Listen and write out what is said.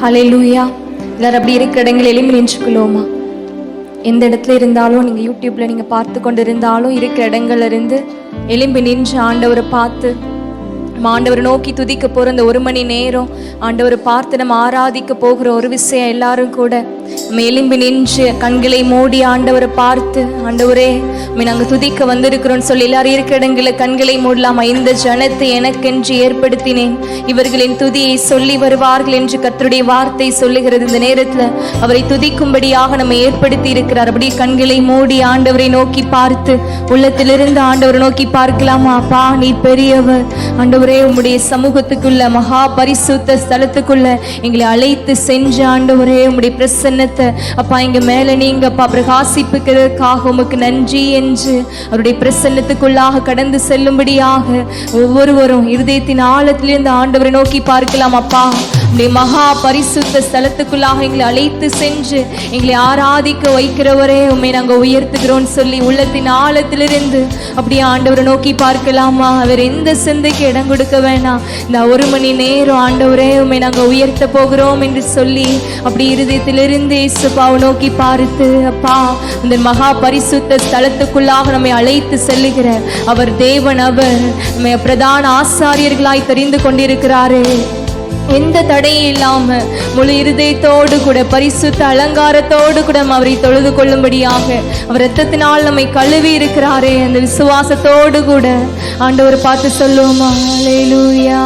ஹலே லூயா எல்லாரும் அப்படி இருக்கிற இடங்கள் எலும்பி எந்த இடத்துல இருந்தாலும் நீங்கள் யூடியூப்பில் நீங்கள் பார்த்து கொண்டு இருந்தாலும் இருக்கிற இடங்கள்ல இருந்து எலும்பி நின்று ஆண்டவரை பார்த்து நம்ம ஆண்டவரை நோக்கி துதிக்க போகிற அந்த ஒரு மணி நேரம் ஆண்டவரை பார்த்து நம்ம ஆராதிக்க போகிற ஒரு விஷயம் எல்லாரும் கூட. நம்ம எலும்பி நின்று கண்களை மூடி ஆண்டவரை பார்த்து ஆண்டவரே உம்மை நாங்கள் துதிக்க வந்திருக்கிறோம்னு சொல்லி எல்லாரும் இருக்கிற இடங்களில் கண்களை மூடலாமா? இந்த ஜனத்தை எனக்கென்று ஏற்படுத்தினேன். இவர்களின் துதியை சொல்லி வருவார்கள் என்று கத்தருடைய வார்த்தை சொல்லுகிறது. இந்த நேரத்தில் அவரை துதிக்கும்படியாக நம்ம ஏற்படுத்தி இருக்கிறார். அப்படியே கண்களை மூடி ஆண்டவரை நோக்கி பார்த்து உள்ளத்திலிருந்து ஆண்டவரை நோக்கி பார்க்கலாமா? அப்பா நீ பெரியவர். ஆண்டவர் உம்முடைய சமூகத்துக்குள்ள மகா பரிசுத்த ஸ்தலத்துக்குள்ள எங்களை அழைத்து செஞ்ச ஆண்டவரே உம்முடைய பிரசன்னத்தை. அப்பா எங்க மேல நீங்க அப்பா பிரகாசிப்புக்கிறதுக்காக உமக்கு நன்றி என்று அவருடைய பிரசன்னத்துக்குள்ளாக கடந்து செல்லும்படியாக ஒவ்வொருவரும் இருதயத்தின் ஆழத்திலிருந்து ஆண்டவரை நோக்கி பார்க்கலாம் அப்பா. உம்முடைய மகா பரிசுத்த ஸ்தலத்துக்குள்ளாக எங்களை அழைத்து சென்று எங்களை ஆராதிக்க வைக்கிறவரே உண்மை நாங்கள் உயர்த்துகிறோம் சொல்லி உள்ளத்தின் ஆழத்திலிருந்து அப்படியே ஆண்டவரை நோக்கி பார்க்கலாமா? அவர் எந்த சிந்தைக்கு இடம் கொடுக்க வேணாம். இந்த ஒரு மணி நேரம் ஆண்டவரே உண்மை நாங்கள் உயர்த்த போகிறோம் என்று சொல்லி அப்படி இருதயத்திலிருந்து இயேசுப்பாவை நோக்கி பார்த்து அப்பா இந்த மகா பரிசுத்த ஸ்தலத்துக்குள்ளாக நம்மை அழைத்து செல்லுகிற அவர் தேவன் அவர் பிரதான ஆசாரியர்களாய் தெரிந்து கொண்டிருக்கிறாரே. எந்த தடையும் இல்லாம முழு இருதயத்தோடு கூட பரிசுத்த அலங்காரத்தோடு கூட அவரை தொழுது கொள்ளும்படியாக அவர் ரத்தத்தினால் நம்மை கழுவி இருக்கிறாரே அந்த விசுவாசத்தோடு கூட. ஆண்டவர் பார்த்து சொல்லுவோமா? அல்லேலூயா